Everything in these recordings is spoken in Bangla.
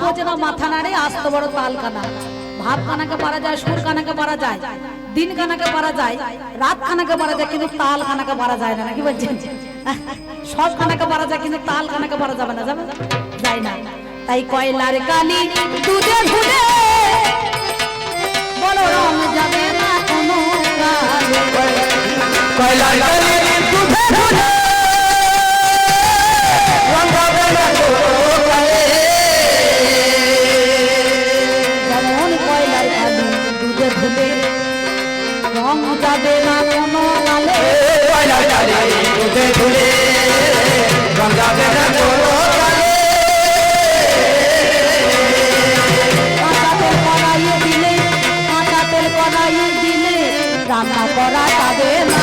বোঝে না মাথা নাড়ে আসতে বড় তাল কানা ভাব কানাকে পারা যায় সুর কানাকে পারা যায় দিন কানাকে পারা যায় রাত কানাকে পারা যায় কিন্তু তাল কানাকে পারা যায় না নাকি বলছেন? সব কানাকে পারা যায় কিন্তু তাল কানাকে পারা যাবে না যাবে? যায় না। তাই কয়লার কালি দুধে ধুলে বলো রং যাবে না কোনো কয়লার কালি দুধে ধুলে দুধে রং যাবে না কোনো কালে কয়লার কালি দুধে ধুলে না কোনো দিলে রান্না করা যাবে না।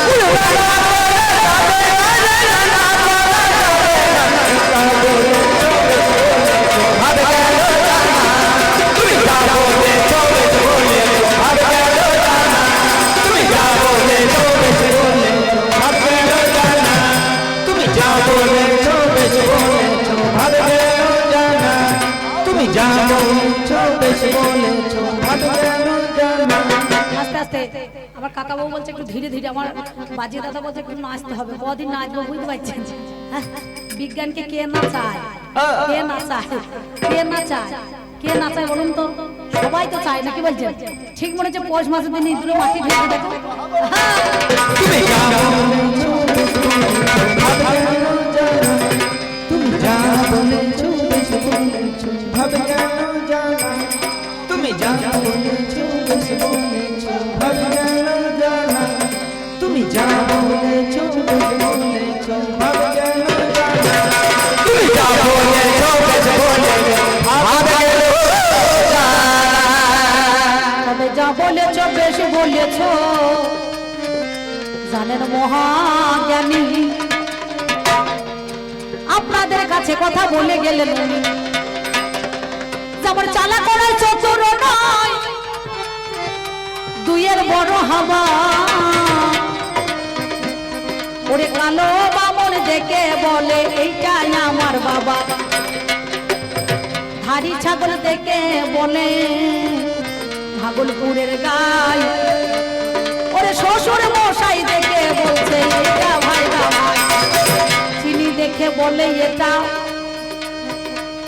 কাকা বাবু বলছে একটু ধীরে ধীরে আমার বাজি দাদা বলছে একটু নাচতে হবে কদিন নাচবো বুঝতে পারছেন? বিজ্ঞানকে কে না চায় কে না চায় কে না চায় কে না চায় বলুন তো? সবাই তো চায় নাকি বলছেন? ঠিক মনে হচ্ছে পৌষ মাসের দিন ইঁদুরে মাটি ঢেকে দেখো তুমি যা বলেছ, জানেন মহাজ্ঞানী, আপনাদের কাছে কথা বলে গেলেন উনি। যেমন চালা করার চতুর নয়, দুইয়ের বড় হাওয়া ওরে কালো বামন দেখে বলে, এইটাই আমার বাবা হাড়ি ছাগল দেখে বলে, ভাগলপুরের গাই বলে এটা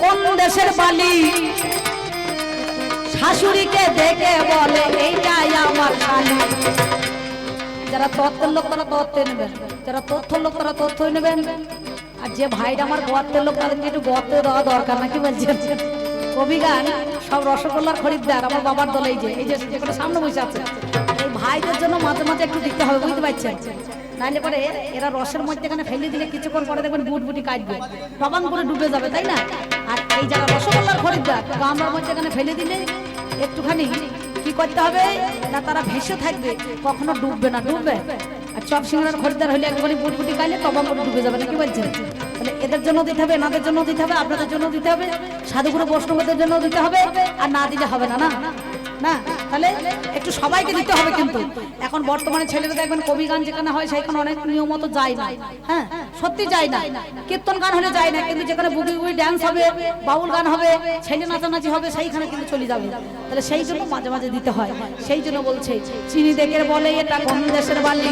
কোন দেশের বালি শাশুড়িকে দেখে বলে এইটাই আমার শালি যারা তত্ত্বের লোক তারা তত্ত্বে নেবেন যারা তথ্য লোক তারা তথ্যই নেবেন আর যে ভাইটা আমার গর্তের লোক তাদেরকে একটু গর্তে দেওয়া দরকার নাকি বলছেন কবি গান সব রসগোল্লার খরিদ্দার আমার বাবার দলেই যে এই যে সামনে বসে আছে ভাইদের জন্য মাঝে মাঝে একটু দিতে হবে, বুঝতে পারছেন? নাইলে পরে এরা রসের মধ্যে এখানে ফেলে দিলে কিছুক্ষণ পরে দেখবেন বুট বুটি কাটবে। টবাং করে ডুবে যাবে, তাই না? আর এই যারা রসগোল্লার খরিদ্দার গামলার মধ্যে এখানে ফেলে দিলে একটুখানি কি করতে হবে? না, তারা ভেসে থাকবে, কখনো ডুববে না, ডুববে? আর চপ সিঙ্গার খরিদ্দার হলে একবারই বুট বুটি গাইলে টবাং করে ডুবে যাবে না কি বলছেন? তাহলে এদের জন্য দিতে হবে, এনাদের জন্য দিতে হবে, আপনাদের জন্য দিতে হবে, সাধুগুরু বৈষ্ণবদের জন্য দিতে হবে, আর না দিলে হবে না না? না, তাহলে একটু সবাইকে দিতে হবে কিন্তু। এখন বর্তমানে ছেলেরা দেখবেন কবি গান যেখানে হয় সেখানে অনেক নিয়ম মতো যায় না। হ্যাঁ সত্যি যায় না। কীর্তন গান হলে যায় না, কিন্তু যেখানে বুগি বুগি ড্যান্স হবে, বাউল গান হবে, ছেলে নাচানাচি হবে, সেইখানে কিন্তু চলে যাবে। তাহলে সেই জন্য মাঝে মাঝে দিতে হয়। সেই জন্য বলছে, চিনি দেখে বলে এটা কোন দেশের বালি?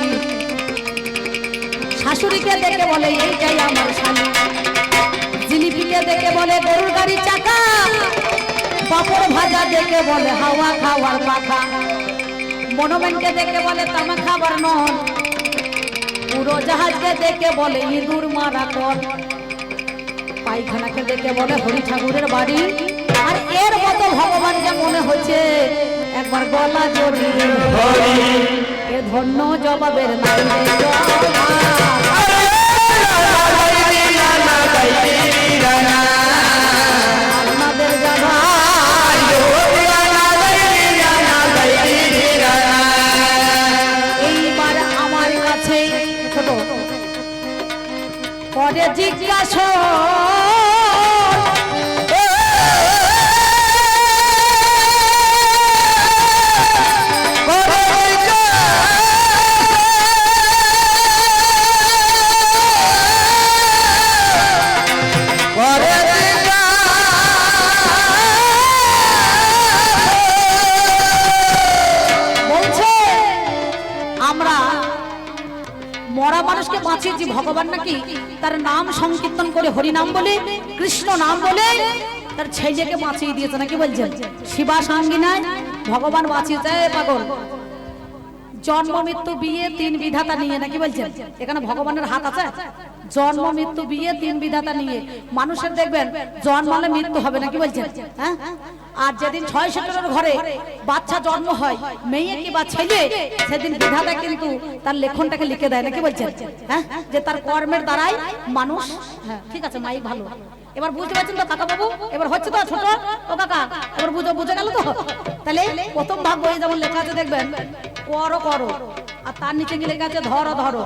শাশুড়িকে দেখে বলে, এইটাই আমার স্বামী জিলিপিকে দেখে বলে, গরুর গাড়ির চাকা। পাপড় ভাজা দেখে বলে, হাওয়া খাওয়ার পাখা। মনোমেনকে দেখে বলে, তামা খাবার নন পুরো জাহাজকে দেখে বলে, ইঁদুর মারা কর পায়খানাকে দেখে বলে হরি ঠাকুরের বাড়ি। আর এর মতো ভগবানকে মনে হচ্ছে একবার গলা জড়িয়ে এ ধন্য জবাবের রে করে জিজ্ঞাসা মানুষকে বাঁচিয়ে যে ভগবান নাকি তার নাম সংকীর্তন করে হরি নাম বলে, কৃষ্ণ নাম বলে, তার ছেলেকে বাঁচিয়ে দিয়েছে নাকি বলছেন? শিবা সাঙ্গিনায় ভগবান বাঁচিয়েছে যায়, পাগল। জন্ম, মৃত্যু, বিয়ে, তিন বিধাতা নিয়ে নাকি বলছেন? এখানে ভগবানের হাত আছে? জন্ম, মৃত্যু, বিয়ে, তিন বিধাতা নিয়ে। মানুষের দেখবেন জন্মালে মৃত্যু হবে নাকি বলছেন? হ্যাঁ? আর যেদিন ছয় সেটের ঘরে বাচ্চা জন্ম হয়, মেয়ে কি বা ছেলে, সেদিন বিধাতা কিন্তু তার লেখনটাকে লিখে দেয় নাকি বলছেন? হ্যাঁ? যে তার কর্মের দ্বারাই মানুষ হ্যাঁ ঠিক আছে, মাইক ভালো। এবার বুঝতে পারছেন তো কাকা বাবু? এবার হচ্ছে তো ছোট। ও কাকা, এবার বুঝে বুঝে গেল তো? তাহলে প্রথম ভাগ বই যেমন লেখা আছে দেখবেন, করো করো। আর তার নিচে কি লেখা আছে ধরো ধরো।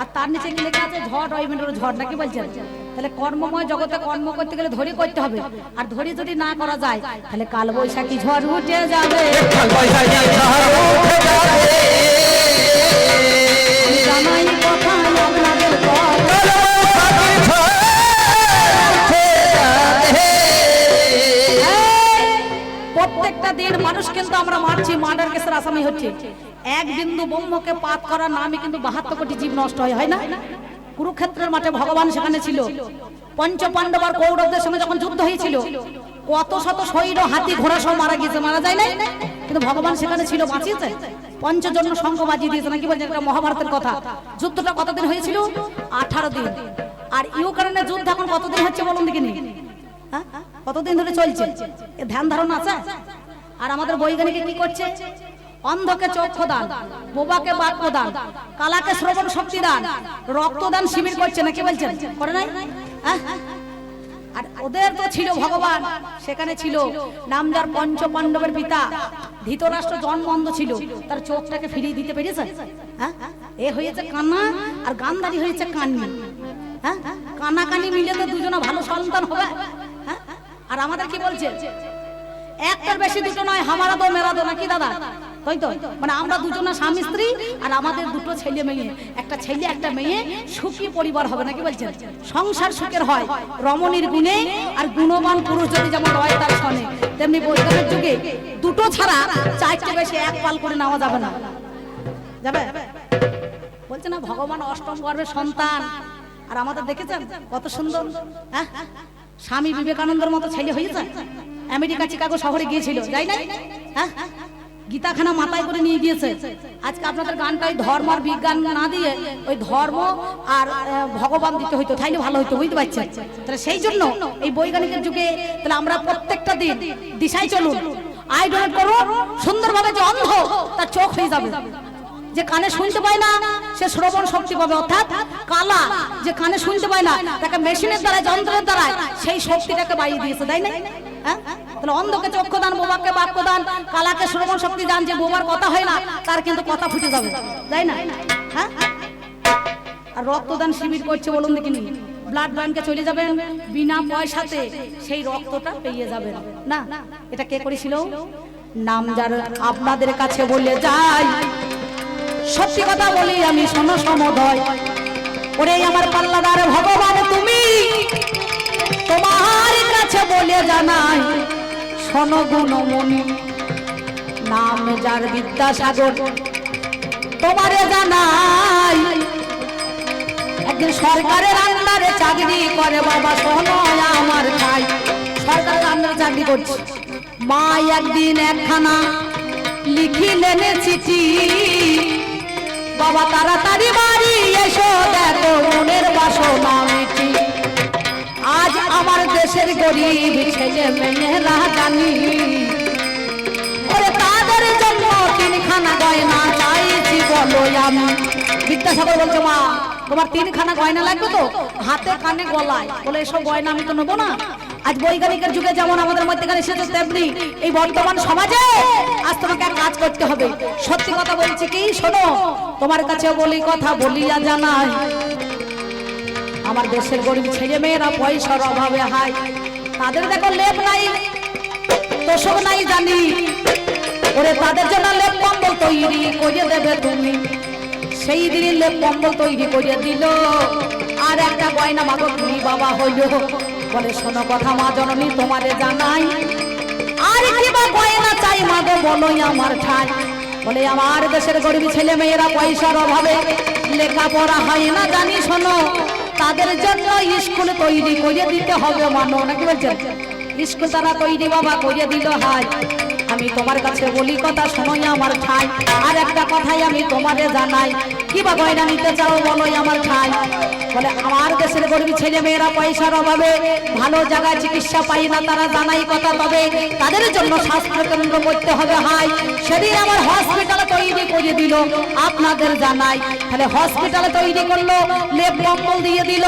আর তার নিচে কি লেখা আছে ঝড়, ওই মিনিটের ঝড়, নাকি বলছেন? তাহলে কর্মময় জগতে কর্ম করতে গেলে ধরি করতে হবে। আর ধরি যদি না করা যায়, তাহলে কাল বৈশাখী ঝড় উঠে যাবে। কথা দিন মানুষ কিন্তু আমরা মারছি মার্ডার কেসের আসামি হচ্ছে। এক বিন্দু ব্রহ্মকে পাত করার নামে কিন্তু বাহাত্তর কোটি জীব নষ্ট হয় হয় না? কুরুক্ষেত্রের মাঠে ভগবান সেখানে ছিল। পঞ্চ পাণ্ডব আর কৌরবদের সঙ্গে যখন যুদ্ধ হয়েছিল, কত শত সৈন্য হাতি ঘোড়া সব মারা গিয়েছে, মারা যায় নাই? কিন্তু ভগবান সেখানে ছিল, বাঁচিয়েছে? পঞ্চজন্য শঙ্খ বাজিয়ে দিয়েছে, নাকি বলছে একটা মহাভারতের কথা? যুদ্ধটা কতদিন হয়েছিল? আঠারো দিন। আর ইউক্রেনের যুদ্ধ এখন কতদিন হচ্ছে বলুন দেখিনি? হ্যাঁ? কতদিন ধরে চলছে? ধ্যান ধারণা আছে? আর আমাদের বৈজ্ঞানিকে কি করছে? অন্ধকে চক্ষু দান, বোবাকে বাক্য দান, কালাকে শ্রবণ শক্তি দান রক্তদান শিবির করছে নাকি বলছেন? করে নাই? হ্যাঁ? আর ওদের তো ছিল ভগবান, সেখানে ছিল নামদার পঞ্চ পাণ্ডবের পিতা, ধৃতরাষ্ট্র জন্ম অন্ধ ছিল, তার চোখটাকে ফিরিয়ে দিতে পেরেছে? হ্যাঁ? এ হয়েছে কান্না আর গান্ধারী হয়েছে কান্নি। হ্যাঁ? কানা মিলে তো দুজনে ভালো সন্তান হবে। হ্যাঁ? আর আমাদের কি বলছে? একটার বেশি দুটো নয়, হামারা দো মেরা দো নাকি দাদা? তাই তো? মানে আমরা দুজনে স্বামী স্ত্রী আর আমাদের দুটো ছেলে মেয়ে। একটা ছেলে, একটা মেয়ে, সুখী পরিবার হবে নাকি বলছেন? সংসার সুখের হয়, রমণীর গুণে আর গুণবান পুরুষ যদি যেমন রয় তার সনে। তেমনি বৈজ্ঞানিক যুগে দুটো ছাড়া চারটে বেশি এক পাল করে নেওয়া যাবে না। যাবে? বলছে না, ভগবান অষ্টম গর্ভের সন্তান। আর আমাদের দেখেছেন কত সুন্দর হ্যাঁ? স্বামী বিবেকানন্দের মতো ছেলে হয়েছে? আমেরিকা চিকাগো শহরে গিয়েছিল যাই নাই হ্যাঁ? গীতাখানা মাথায় করে নিয়ে গিয়েছে। আজকে আপনাদের গানটাই ধর্ম আর বিজ্ঞান না দিয়ে ওই ধর্ম আর ভগবান দিতে হইতো তাইলে ভালো হইতো বুঝতে পারছেন? তাহলে সেই জন্য এই বৈজ্ঞানিকের যুগে তাহলে আমরা প্রত্যেকটা দিন দিশায় চলুন। আই ডোনেট করুন সুন্দরভাবে যে অন্ধ তার চোখ হয়ে যাবে। যে কানে শুনতে পায় না সে শ্রবণ শক্তি পাবে অর্থাৎ কালা যে কানে শুনতে পায় না তাকে মেশিনের দ্বারা যন্ত্রের দ্বারা সেই শক্তিটাকে বাইয়ে দিয়েছে তাই না? হ্যাঁ? তাহলে দান বোবাকে বাক্য দান কালাকে শ্রবণ শক্তি দান যে বোবার কথা হয় না, তার কিন্তু কথা ফুটে যাবে। তাই না? হ্যাঁ? আর রক্তদান শিবির করছে বলুন দেখিনি ব্লাড ব্যাংকে চলে যাবেন, বিনা পয়সাতে সেই রক্তটা পেয়ে যাবেন। না, এটা কে করেছিল? নাম যার আপনাদের কাছে বলে যাই। সত্যি কথা বলি আমি, শোনো সমদয়। ওরে আমার পাল্লাদার ভগবান তুমি। তোমার কাছে বলে জানাই, শোনো গুণমণি নাম যার বিদ্যাসাগর। তোমারে জানাই, একদিন সরকারের আন্ডারে চাকরি করে বাবা, শোনো আমার ভাই। সরকারের আন্ডারে চাকরি করছে। মা একদিন একখানা লিখিলেন চিঠি। বাবা, তাড়াতাড়ি বাড়ি এসো, দেখো মনের বাসনা মিটি। আজ আমার দেশের গরিব ছেলে মেয়েরা জানি। ওরে তাদের জন্য তিনখানা গয়না চাইছি বলো আমি। বিদ্যাসাগর বলছে মা, তোমার তিনখানা গয়না লাগবে তো? হাতে কানে গলায়। বলে এসব গয়না আমি তো নেব না। আজ বৈজ্ঞানিকের যুগে যেমন আমাদের মধ্যেখানে এসেছে, তেমনি এই বর্তমান সমাজে আজ তোমাকে এক কাজ করতে হবে। সত্যি কথা বলছি কি? শোনো, তোমার কাছে বলি কথা, বলিয়া জানাই। আমার দেশের গরিব ছেলে মেয়েরা পয়সার অভাবে হাই তাদের দেখো লেপ নাই, তোষক নাই জানি। ওরে, তাদের জন্য লেপ কম্বল তৈরি করে দেবে তুমি। সেই দিনই লেপ কম্বল তৈরি করে দিল। আর একটা গয়না মাগো তুমি, বাবা, হইল। বলে, শোনো কথা মা জননী, তোমারে জানাই, আর কি বা গয়না চাই মাগো বলোই আমার ঠাই। বলে, আমার দেশের গরিব ছেলে মেয়েরা পয়সার অভাবে লেখাপড়া হয় না জানি, শোনো। তাদের জন্য স্কুল তৈরি করে দিতে হবে মানো নাকি বলছেন? স্কুল তারা তৈরি বাবা করে দিল হাই আমি তোমার কাছে বলি কথা শোনোই আমার ঠাই। আর একটা কথাই আমি তোমাদের জানাই। কি বা গয়না নিতে চাও বলোই আমার ঠাই। বলে, আমার দেশের গরিব ছেলে মেয়েরা পয়সার অভাবে ভালো জায়গায় চিকিৎসা পাই না, তারা জানাই কথা তবে তাদের জন্য স্বাস্থ্য কেন্দ্র করতে হবে, হাই। সেদিন আমার হসপিটাল তৈরি করে দিল, আপনাদের জানাই। তাহলে হসপিটাল তৈরি করল লেপ কম্বল দিয়ে দিল।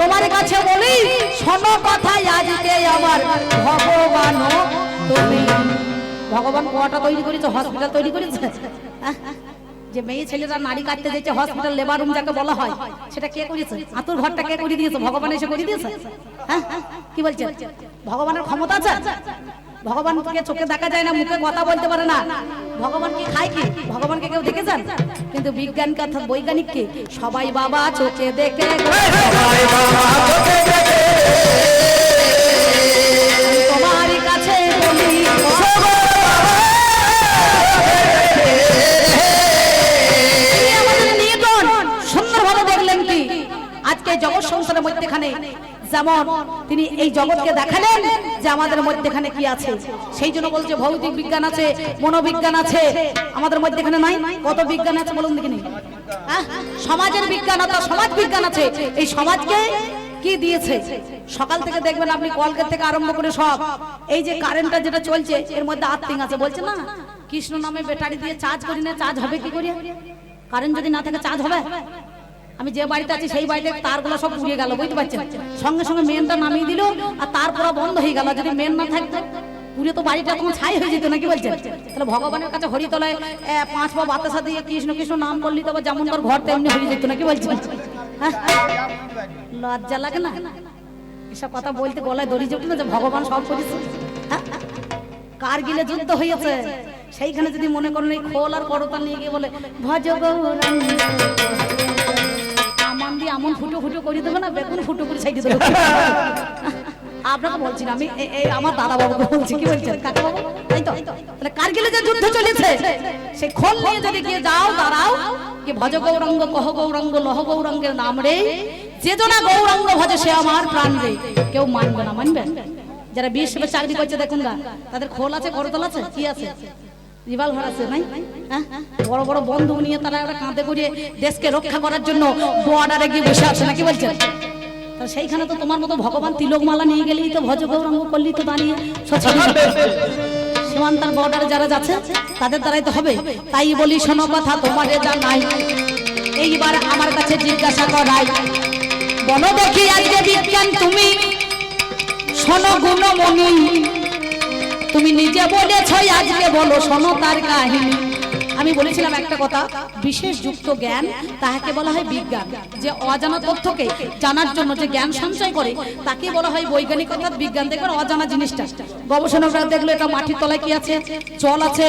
তোমার কাছে বলি, শোনো কথাই আজকে আমার ভগবান তুমি। ভগবান কোয়াটা তৈরি করেছে হসপিটাল তৈরি করেছে? যে মেয়ে ছেলেরা নারী কাটতে যাচ্ছে হসপিটাল লেবার রুম যাকে বলা হয়, সেটা কে করেছে? আতুর ঘরটা কে করে দিয়েছে? ভগবান এসে করে দিয়েছে? হ্যাঁ কি বলছেন ভগবানের ক্ষমতা আছে? ভগবানকে চোখে দেখা যায় না, মুখে কথা বলতে পারে না। ভগবান কি খায় কি? ভগবানকে কেউ দেখেছেন? কিন্তু বিজ্ঞান কথা বৈজ্ঞানিককে সবাই বাবা চোখে দেখে। সবাই বাবা চোখে দেখে। সংসারের মধ্যেখানে যেমন তিনি এই জগৎকে দেখালেন যে আমাদের মধ্যেখানে কি আছে, সেই জন্য বলছে ভৌতিক বিজ্ঞান আছে, মনোবিজ্ঞান আছে, আমাদের মধ্যেখানে নাই, কত বিজ্ঞান আছে বলুন দেখিনি? সমাজের বিজ্ঞান আছে সমাজ বিজ্ঞান আছে, এই সমাজকে কি দিয়েছে? সকাল থেকে দেখবেন আপনি কলকাতা থেকে আরম্ভ করে সব, এই যে কারেন্টটা যেটা চলছে, এর মধ্যে আর্থিং আছে, বলছে না, কৃষ্ণ নামে ব্যাটারি দিয়ে চার্জ করি না চার্জ হবে কি করি? কারেন্ট যদি না থাকে চার্জ হবে? আমি যে বাড়িতে আছি সেই বাড়িতে তারগুলো সব পুড়িয়ে গেল, বুঝতে পারছেন? সঙ্গে সঙ্গে মেনটা নামিয়ে দিল আর তারপর বন্ধ হয়ে গেল, যদি মেন না থাকতো। পুড়ে তো বাড়িটা তখন ছাই হয়ে যেত নাকি বলছেন? তাহলে ভগবানের কাছে হরিতলায় পাঁচ পা বাতাসা দিয়ে কৃষ্ণ কৃষ্ণ নাম করলি, তবে যেমন তোর ঘর তেমনি হয়ে যেত নাকি বলছেন? হ্যাঁ? লজ্জা লাগে না? এসব কথা বলতে গলায় দড়ি জুটি না যে ভগবান সব করেছে হ্যাঁ? কারগিলে যুদ্ধ হয়েছে? সেইখানে যদি মনে করেন এই খোল আর করতা নিয়ে গিয়ে বলে, ভজ গৌরাঙ্গ দিয়ে আমন ফুটো ফুটো করে দেবে না, বেগুন ফুটো করে সাইডে দেবে। আপনাকে বলছি আমি এই আমার দাদা বাবুকে বলছি, কি বলছেন? কাকা বাবু তাই তো? তাহলে কারগিলে যে যুদ্ধ চলেছে? সেই খোল নিয়ে যদি গিয়ে যাও, দাঁড়াও কি ভজ গৌরঙ্গ, কহ গৌরঙ্গ, লহ গৌরঙ্গের নাম রে। যে জনা গৌরাঙ্গ ভজে সে আমার প্রাণ রে। কেউ মানবে না, মানবে? যারা বিশ চাকরি করছে, দেখুন না তাদের খোল আছে, করতল আছে? কি আছে? রিভলভার আছে নাই? হ্যাঁ? বড় বড় বন্ধু নিয়ে তারা একটা কাঁধে করে দেশকে রক্ষা করার জন্য বর্ডারে গিয়ে বসে আছে নাকি বলছেন? সেইখানে তো তোমার মতো ভগবান তিলকমালা নিয়ে গেলেই তো ভজ গৌরাঙ্গ করলি তো দাঁড়িয়ে সীমান্তার বর্ডারে যারা যাচ্ছে, তাদের দ্বারাই তো হবে। তাই বলি, শোনো কথা তোমারে জানাই। এইবার আমার কাছে জিজ্ঞাসা করাই। বলো দেখি আজকে বিজ্ঞান তুমি, শোনো গুণমণি। তুমি নিজে বলেছ আজকে বলো শোনো তার কাহিনী। আমি বলেছিলাম একটা কথা, বিশেষ যুক্ত জ্ঞান তাহাকে বলা হয় বিজ্ঞান। যে অজানা তথ্যকে জানার জন্য যে জ্ঞান সঞ্চয় করে, তাকে বলা হয় বৈজ্ঞানিক, অর্থাৎ বিজ্ঞান। দেখবেন অজানা জিনিসটা। গবেষণকরা দেখল, এটা মাটির তলায় কি আছে? জল আছে।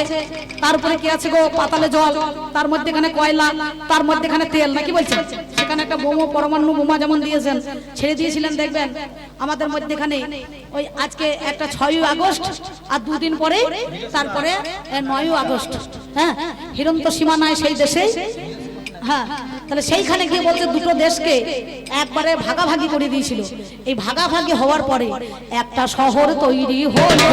তারপরে কি আছে গো? পাতালে জল। তার মধ্যে এখানে কয়লা। তার মধ্যে এখানে তেল। নাকি বলছেন সেখানে একটা বোমা পরমাণু বোমা যেমন দিয়েছেন, ছেড়ে দিয়েছিলেন, দেখবেন? আমাদের মধ্যেখানে ওই আজকে একটা ছয়ই আগস্ট, আর দুদিন পরে তারপরে নয় আগস্ট। হ্যাঁ হিরন্ত সীমানায় সেই দেশে? হ্যাঁ তাহলে সেইখানে গিয়ে বলছে দুটো দেশকে একবারে ভাগাভাগি করে দিয়েছিল। এই ভাগাভাগি হওয়ার পরে একটা শহর তৈরি হলো।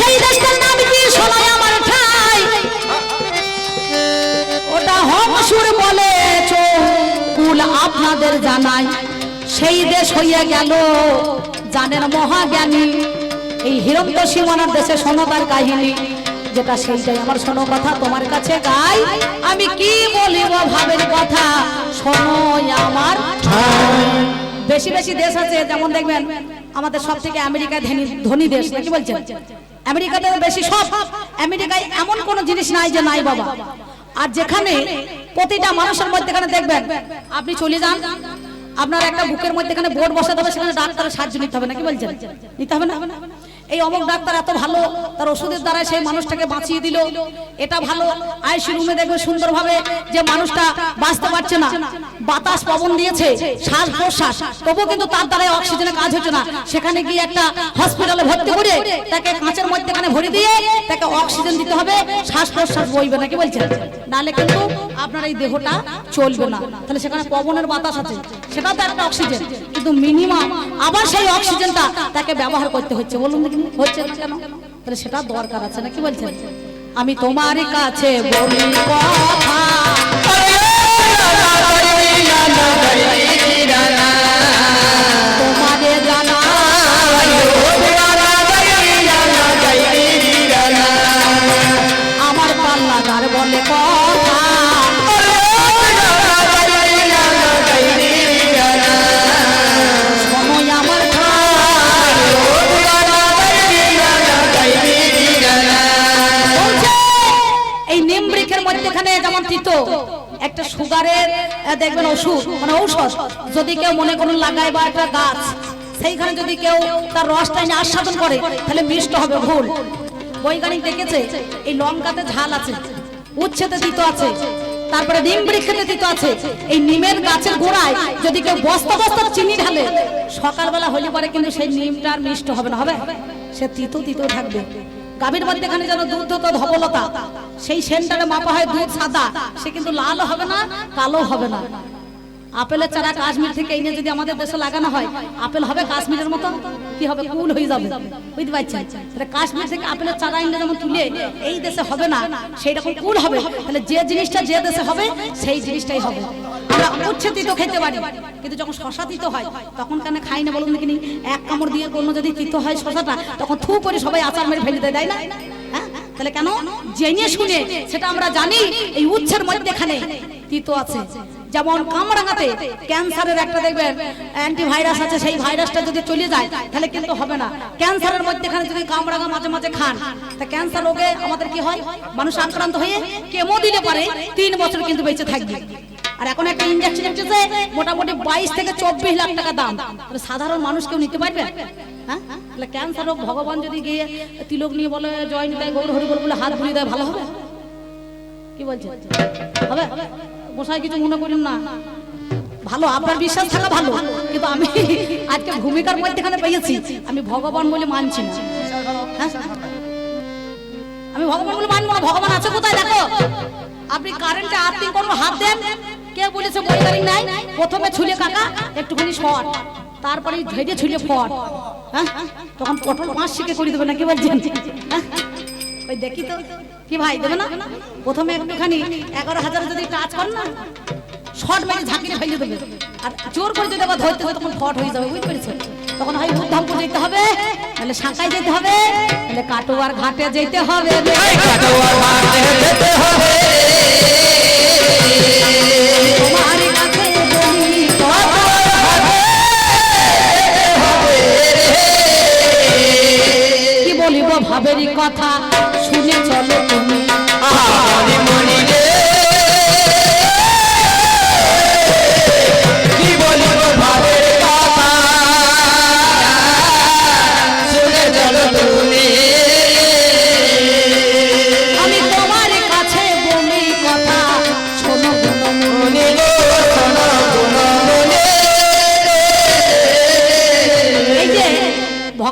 সেই দেশটার ওটা হমসুর বলে কুল আপনাদের জানাই। সেই দেশ হইয়া গেল জানেন মহাজ্ঞানী। এই হিরন্ত সীমানার দেশে শোনতার কাহিনী, যেটা সেইটাই। আমার শোনো কথা, তোমার কাছে গাই। আমি কি বলিব ভাবের কথা? শোনো আমার বেশি বেশি দেশ আছে, যেমন দেখবেন, আমাদের সব থেকে আমেরিকা ধনী দেশ। নাকি বলছেন? আমেরিকাতে বেশি সব। আমেরিকায় এমন কোন জিনিস নাই যে নাই বাবা। আর যেখানে প্রতিটা মানুষের মধ্যেখানে দেখবেন, আপনি চলে যান, আপনার একটা বুকের মধ্যেখানে বোর্ড বসাতে হবে, সেখানে ডাক্তারের সাহায্য নিতে হবে। নাকি বলছেন? নিতে হবে না? এই অমুক ডাক্তার এত ভালো, তার ওষুধের দ্বারা সেই মানুষটাকে বাঁচিয়ে দিল। এটা ভালো। আইসি রুমে দেখবে সুন্দরভাবে যে মানুষটা বাঁচতে পারছে না। বাতাস পবন দিয়েছে, শ্বাস প্রশ্বাস। তবুও কিন্তু তার দ্বারা অক্সিজেনের কাজ হচ্ছে না। সেখানে গিয়ে একটা হসপিটালে ভর্তি করে তাকে কাঁচের মধ্যেখানে ভরে দিয়ে তাকে অক্সিজেন দিতে হবে। শ্বাস প্রশ্বাস বইবে না, কি বলছেন? নালে কিন্তু আপনার এই দেহটা চলবে না। তাহলে সেখানে পবনের বাতাস আছে। সেটা তো একটা অক্সিজেন। কিন্তু মিনিমাম আবার সেই অক্সিজেনটা তাকে ব্যবহার করতে হচ্ছে। বলুন দেখি। হচ্ছে না কেন? তাহলে সেটা দরকার আছে না কি বলছেন? আমি তোমার কাছে তোমাদের জানা তিতো একটা সুগারের দেখবেন ওষুধ মানে ঔষধ, যদি কেউ মনে করুন লাগায় বা একটা গাছ, সেইখানে যদি কেউ তার রসটা এনে আস্বাদন করে, তাহলে মিষ্ট হবে, ভুল। বৈজ্ঞানিক দেখেছে, এই লঙ্কাতে ঝাল আছে, উচ্ছেতে তিতো আছে, তারপরে নিম বৃক্ষেতে তিতো আছে, এই নিমের গাছের গোড়ায় যদি কেউ বস্তা বস্তা চিনি ঢালে, সকালবেলা হলে পরে কিন্তু সেই নিমটা আর মিষ্ট হবে না, হবে? সে তিতো তিতো থাকবে। গাভীর মধ্যেখানে যেন দুধ হতো ধবলতা সেই সেন্টারে মাপা হয় দুধ সাদা। সে কিন্তু লাল হবে না, কালো হবে না। আপেলের চারা কাশ্মীর থেকে এনে যদি আমাদের দেশে লাগানো হয়, আপেল হবে কাশ্মীরের মতো? কি হবে? কুল হয়ে যাবে। বুঝতে পারছেন? তাহলে কাশ্মীর থেকে আপেলের চারা এনে যেমন তুলে, এই দেশে হবে না সেই রকম কুল হবে। তাহলে যে জিনিসটা যে দেশে হবে, সেই জিনিসটাই হবে। আমরা উচ্ছে তিতো খেতে পারি। কিন্তু যখন শশা তিতো হয়, তখন কেন খাই না বলুন দেখিনি এক কামড় দিয়ে যদি তিতো হয় শশাটা, তখন থু করে সবাই আচার মেরে ফেলে দেয় না? হ্যাঁ? তাহলে কেন? জেনে শুনে, সেটা আমরা জানি, এই উচ্ছের তিতো আছে। যেমন কামরাঙাতে ক্যান্সারের একটা দেখবেন, অ্যান্টিভাইরাস আছে, সেই ভাইরাসটা যদি চলে যায়, তাহলে কিন্তু হবে না। ক্যান্সারের মধ্যেখানে যদি কামরাঙা মাঝে মাঝে খান, তা ক্যান্সার রোগে আমাদের কি হয়? মানুষ আক্রান্ত হয়ে কেমো দিলে পারে, তিন বছর কিন্তু বেঁচে থাকবে। আর এখন একটা ইঞ্জেকশন এসেছে, মোটামুটি বাইশ থেকে চব্বিশ লাখ টাকা দাম। সাধারণ মানুষ কেউ নিতে পারবে? হ্যাঁ? তাহলে ক্যান্সার রোগ ভগবান যদি গিয়ে তিলক নিয়ে বলে, জয় নিতাই গৌর হরি বল হাত ঘুরিয়ে দেয়, ভালো হবে? কি বলছে হবে? মশাই, কিছু মনে করিম না। ভালো, আপনার বিশ্বাস থাকা ভালো। কিন্তু আমি আজকে ভূমিকার মধ্যেখানে পেয়েছি। আমি ভগবান বলে মানছি না। হ্যাঁ? আমি ভগবান বলে মানবো না। ভগবান আছে কোথায়? দেখো। আপনি কারেন্টে আর্থিং করব, হাত দেন। কে বলেছে বৈজ্ঞানিক নাই? প্রথমে ছুলে কাকা, একটুখানি শর্ট তারপরে ঝেড়ে ছুলে ফট। হ্যাঁ? তখন পটল পাঁচ শিখে করে দেবে না কি বলছেন? হ্যাঁ? ওই দেখি তো। কি ভাই, দেবে না? প্রথমে একটুখানি এগারো হাজার যদি টাচ কর না শর্ট মেরে ঝাঁকিয়ে ফেলে দেবে। আর জোর করে যদি আবার ধরতে হয়, তখন ফট হয়ে যাবে, বুঝতে পেরেছ তখন হয় উদ্ধামপুর যেতে হবে তাহলে শাঁকায় যেতে হবে তাহলে কাটোয়ার ঘাটে যেতে হবে। তোমার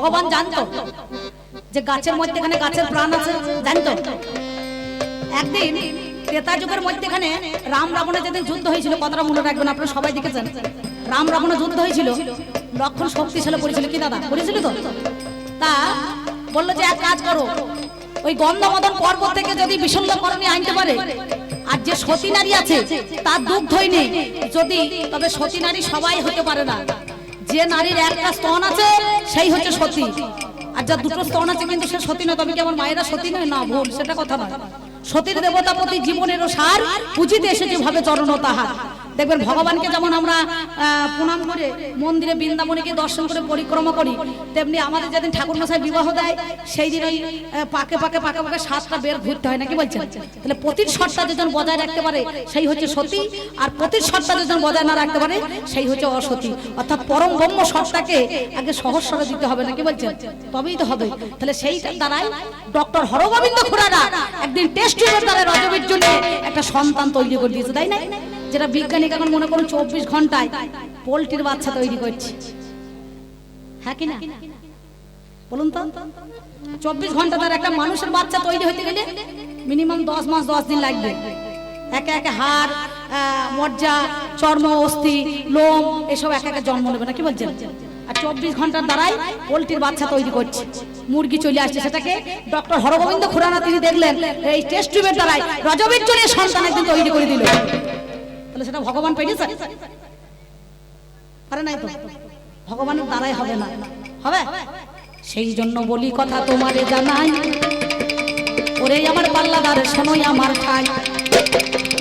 ভগবান জানতো যে গাছের মধ্যেখানে গাছের প্রাণ আছে, জানতো? একদিন ক্রেতা যুগের মধ্যেখানে রাম রাবণের যেদিন যুদ্ধ হয়েছিল, কথাটা মনে রাখবেন আপনারা সবাই দেখেছেন, রাম রাবণের যুদ্ধ হয়েছিল, লক্ষণ শক্তিশালী পড়েছিল, কি দাদা করেছিল তো? তা বলল যে এক কাজ করো, ওই গন্ধমদন পর্বত থেকে যদি বিশল্যকরণী আনতে পারে, আর যে সতী নারী আছে, তার দুগ্ধই নেই, যদি, তবে সতী নারী সবাই হতে পারে না। যে নারীর একটা স্তন আছে, সেই হচ্ছে সতী। আর যার দুটো স্তন আছে কিন্তু সে সতী নয়, তবে কি আমার মায়েরা সতী নয়? না, ভুল, সেটা কথা নয়। সতীর দেবতাপতি জীবনেরও সার, পুজিতে এসেছে ভাবে চরণ তাহার। দেখবেন ভগবানকে যেমন আমরা প্রণাম করে মন্দিরে বৃন্দাবনীকে দর্শন করে পরিক্রমা করি, তেমনি আমাদের যেদিন ঠাকুর মশাই বিবাহ দেয়, সেই দিন ওই পাকে পাকে পাকে পাকে সাতটা বের ঘুরতে হয়, নাকি বলছেন? তাহলে প্রতির সত্তা যেজন বজায় রাখতে পারে, সেই হচ্ছে সতী, আর প্রতির সত্তা যেজন বজায় না রাখতে পারে, সেই হচ্ছে অসতী। অর্থাৎ পরম ব্রহ্ম সত্তাকে আগে সহস্বরে দিতে হবে, নাকি বলছেন? তবেই তো হবে। তাহলে সেই দ্বারাই ডক্টর হরগোবিন্দ খুড়ারা একদিন টেস্ট দ্বারা রজবীর জন্য একটা সন্তান তৈরি করে দিয়েছে, তাই না? যেটা বিজ্ঞানী এখন মনে করুন চব্বিশ ঘন্টায় পোলট্রির বাচ্চা তৈরি করছে। হ্যাঁ কি না? বলুন তো। চব্বিশ ঘণ্টা তার একটা মানুষের বাচ্চা তৈরি হতে গেলে মিনিমাম দশ মাস, দশ দিন লাগবে। একে একে হাড় মজ্জা, চর্ম, অস্থি, লোম, এসব একে একে জন্ম নেবে না, কি বলছেন? আর চব্বিশ ঘণ্টার দ্বারাই পোলট্রির বাচ্চা তৈরি করছে। মুরগি চলে আসছে, সেটাকে ডক্টর হরগোবিন্দ খুরানা তিনি দেখলেন, এই টেস্ট টিউবের দ্বারাই রজবীর জন্য সন্তান একদিন তৈরি করে দিল। তাহলে সেটা ভগবান পেয়েছে পারে নাই তো? ভগবানের দ্বারাই হবে না। হবে? সেই জন্য বলি কথা তোমারে জানাই। ওরে আমার পাল্লাদার শোনোই আমার ঠাই।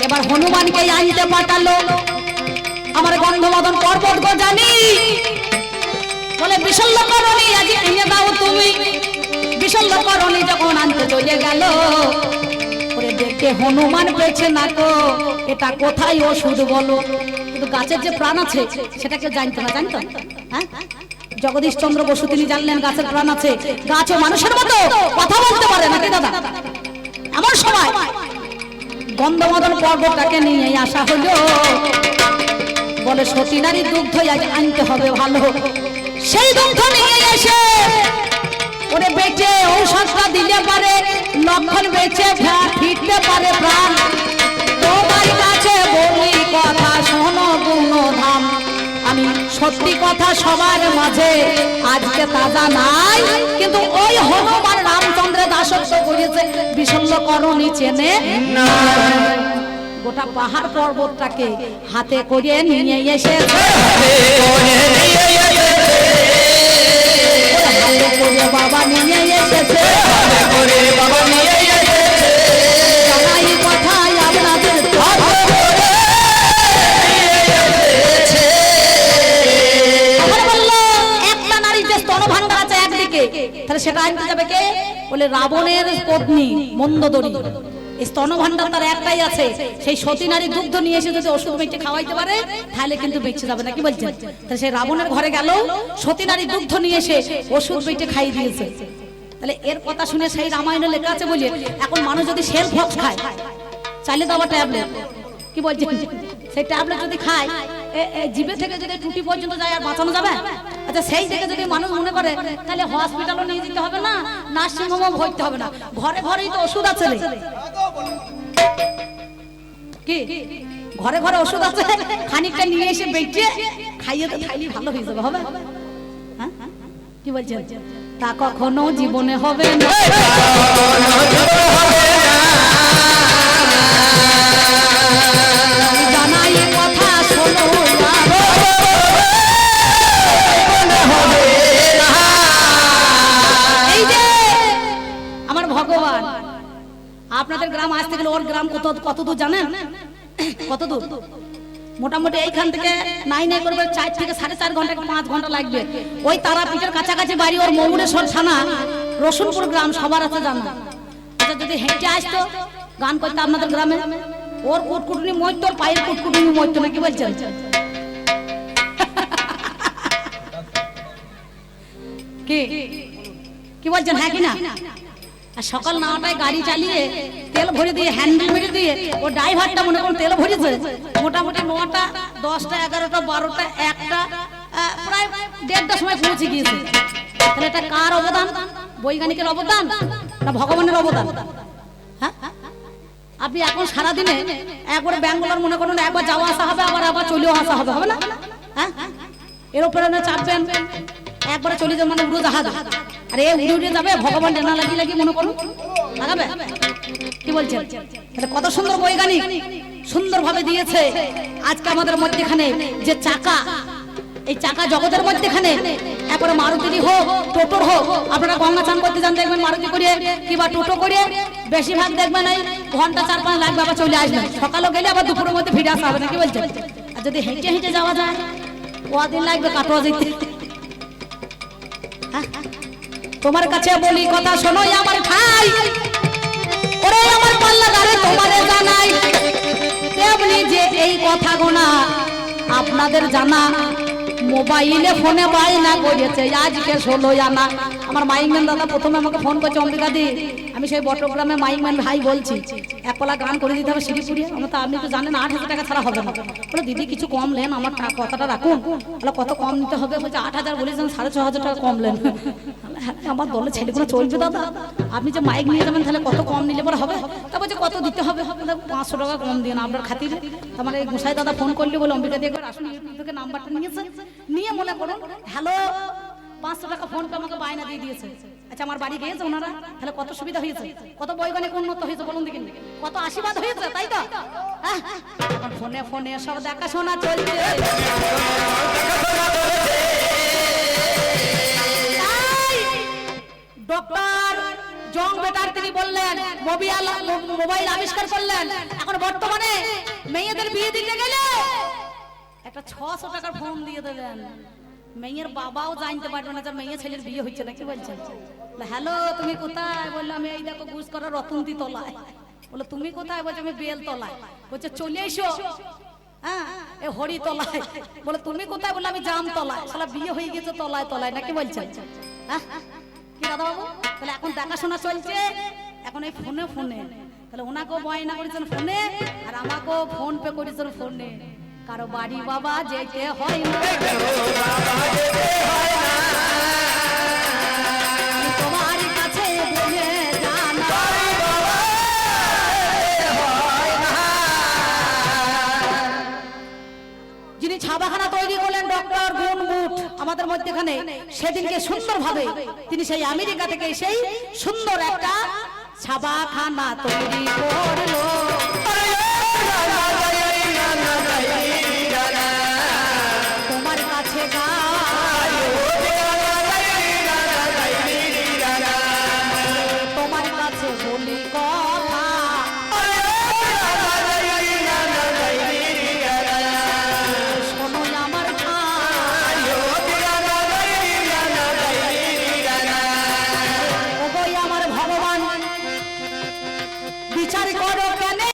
এবার হনুমানকে আনতে পাঠালো। আমার গন্ধমদন পর্বত গো জানি। বলে বিশল্য করণী আজ এনে দাও তুমি। বিশল্য করণী যখন আনতে চলে গেল দেখে হনুমান পেয়েছে না তো এটা কোথায় ওষুধ বলো? কিন্তু গাছের যে প্রাণ আছে সেটা কেউ জানতো না, জানতো? হ্যাঁ? জগদীশ চন্দ্র বসু তিনি জানলেন গাছের প্রাণ আছে। গাছও মানুষের মতো কথা বলতে পারে নাকি দাদা? এমন সময় গন্ধমদন পর্বতটাকে নিয়ে আসা হলো। বলে, সতী নারী দুগ্ধ আনতে হবে ভালো। সেই দুগ্ধ নিয়ে এসে ওরে বেঁচে ঔষধটা দিলে পারে, লক্ষণ বেঁচে ফিরতে পারে প্রাণ। তোমার কাছে বলি কথা শোনো গুণধাম। আমি সত্যি কথা সবার মাঝে, আজকে তাজা নাই, কিন্তু ওই হনুমান রামচন্দ্রের দাসত্ব করেছে বিশল্য করণী চেনে গোটা পাহাড় পর্বতটাকে হাতে করে নিয়ে এসেছে করে বাবা নিয়ে এসেছে। জানাই কথায় আপনাদের আবার বলল, একটা নারী যে স্তনভাণ্ডার আছে একদিকে, তাহলে সেটা আনতে যাবে কে? বলে রাবণের পত্নী মন্দোদরী। এই স্তনভাণ্ডার একটাই আছে। সেই সতী নারী দুগ্ধ নিয়ে এসে যদি ওষুধ মেয়েকে খাওয়াইতে পারে, তাহলে কিন্তু বেঁচে যাবে না। কি বলছেন? তাহলে সেই রাবণের ঘরে গেল, সতী নারী দুগ্ধ নিয়ে এসে ওষুধ মেয়েকে খাইয়ে দিয়েছে। তাহলে এর কথা শুনে সেই রামায়ণে লেখা আছে বলে এখন মানুষ যদি সেল ফক্স খায়, চাইলে তো আবার ট্যাবলেট। কি বলছেন? সেই ট্যাবলেট যদি খায় জিভে থেকে যদি টুটি পর্যন্ত যায় আর বাঁচানো যাবে? আচ্ছা সেই থেকে যদি মানুষ মনে করে, তাহলে হসপিটালও নিয়ে যেতে হবে না নার্সিং হোমও ভরতে হবে না? ঘরে ঘরেই তো ওষুধ আছে কি? ঘরে ঘরে ওষুধ আছে? খানিকটা নিয়ে এসে বেঁচে খাইয়ে তো খাইলে ভালো হয়ে যাবে, হবে? হ্যাঁ? কি বলছেন? তা কখনো জীবনে হবে না। কত কত দূর জানেন মোটামুটি এইখান থেকে নাই নাই করবে, চার থেকে সাড়ে চার ঘণ্টা পাঁচ ঘণ্টা লাগবে? ওই তারাপীঠের কাছাকাছি বাড়ি ওর মৌরেশ্বর থানা রসুনপুর গ্রাম, সবার আছে জানা। আচ্ছা যদি হেঁটে আসতো, গান করতে আপনাদের গ্রামে? ওর কুটকুটনি মরতো পায়ের কুটকুটনি মরতো নাকি বলছেন? কি? কি বলছেন? হ্যাঁ কি না? আর সকাল নটায় গাড়ি চালিয়ে তেল ভরে দিয়ে হ্যান্ডেল মেরে দিয়ে ও ড্রাইভারটা মনে করুন তেল ভরেছে। মোটামুটি নটা, দশটা, এগারোটা, বারোটা, একটা প্রায় দেড়টার সময় পৌঁছে গিয়েছে। তাহলে এটা কার অবদান? বৈজ্ঞানিকের অবদান না ভগবানের অবদান? হ্যাঁ? আপনি এখন সারাদিনে একবার ব্যাঙ্গালোর মনে করুন, একবার যাওয়া আসা হবে, আবার আবার চলেও আসা হবে হবে না? হ্যাঁ? এরোপ্লেনে চাপবেন, একবারে চলে যাবে মানে উড়ো জাহাজ আরে উড়ে উড়ে যাবে, ভগবান জানা লাগি লাগি মনে করুন লাগাবে? কি বলছেন? তাহলে কত সুন্দর বৈজ্ঞানিক সুন্দর ভাবে দিয়েছে। আজকে আমাদের মধ্যেখানে যে চাকা, এই চাকা জগতের মধ্যেখানে, একবারে মারুতি হোক, টোটোর হোক, আপনারা গঙ্গা চান করতে যান, দেখবেন মারুতি করে কিংবা টোটো করে বেশিরভাগ দেখবেন এই ঘণ্টা চার পাঁচ লাখ আবার চলে আসবেন সকালে গেলে আবার দুপুরের মধ্যে ফিরে আসা হবে না, কি বলছেন? আর যদি হেঁটে হেঁটে যাওয়া যায় কদিন লাগবে কাটোয়া যেতে। হ্যাঁ? তোমার কাছে বলি কথা শোনো আমার খাই ওরে আমার পাল্লা গারে তোমারে জানাই। তেমনি যে এই কথা গোনা আপনাদের জানা। মোবাইলে ফোনে বাইনা করেছে, আজকে ষোলো জানা আমার মাইকম্যান দাদা প্রথমে আমাকে ফোন করছে, অম্বিকা দি আমি সেই বটগ্রামে মাইকম্যান ভাই বলছি, এক কলা গান করে দিতে হবে সিঁড়িপুরিয়ে আমরা তো আপনি তো জানেন আট হাজার টাকা ছাড়া হবে না। বলে, দিদি, কিছু কম লেন আমার কথাটা রাখুন। বলে, কত কম নিতে হবে? বলছে, আট হাজার বলেছেন সাড়ে ছ হাজার টাকা কম লেন আমার দলে ছেলেগুলো চলবে দাদা? আপনি যে মাইক নিয়ে যাবেন তাহলে কত কম নিলে পরে হবে? তারপর বলছে, কত দিতে হবে? পাঁচশো টাকা কম দিন আপনার খাতিরে। তার মানে গোসাই দাদা ফোন করলে, বলে, অম্বিকা দিয়ে আসুন নাম্বারটা নিয়েছে নিয়ে মনে করুন, হ্যালো, পাঁচশো টাকা ফোন পে আমাকে বায়না দিয়ে দিয়েছে। আচ্ছা আমার বাড়ি গিয়েছে ওনারা। তাহলে কত সুবিধা হয়েছে? কত বৈজ্ঞানিক উন্নত হয়েছে বলুন দেখি। কত আশীর্বাদ হয়েছে, তাই তো? এখন ফোনে ফোনে সব দেখাশোনা চলছে। ডক্টর জং বেটার তিনি বললেন মোবাইল মোবাইল আবিষ্কার করলেন। এখন বর্তমানে মেয়েদের বিয়ে দিতে গেলে একটা ছশো টাকার ফোন দিয়ে দেবেন। মেয়ের বাবাও জানতে পারবে না যে মেয়ে ছেলের বিয়ে হচ্ছে নাকি বলছেন হ্যালো, তুমি কোথায়? বলল, আমি এই দেখো গুজ করা রতন্তি তলায়। বলে তুমি কোথায়? বলছো, আমি বেল তলায়। বলছে, চলে এসো। হ্যাঁ এ হরি তলায়। বলে তুমি কোথায়? বললে, আমি জাম তলায়। শালা, বিয়ে হয়ে গেছে তলায় তলায় নাকি বলছেন হ্যাঁ কি দাদা বাবু তাহলে এখন দেখাশোনা চলছে। এখন এই ফোনে ফোনে। তাহলে ওনাকেও বয়না করেছেন ফোনে, আর আমাকেও ফোন পে করেছেন ফোনে। কারও বাড়ি বাবা যেতে হয় না। তোমার কাছে বলে যিনি ছাপাখানা তৈরি করলেন ডক্টর গুনমুট আমাদের মধ্যেখানে সেদিনকে সুন্দরভাবে তিনি সেই আমেরিকা থেকে সেই সুন্দর একটা ছাপাখানা তৈরি করল।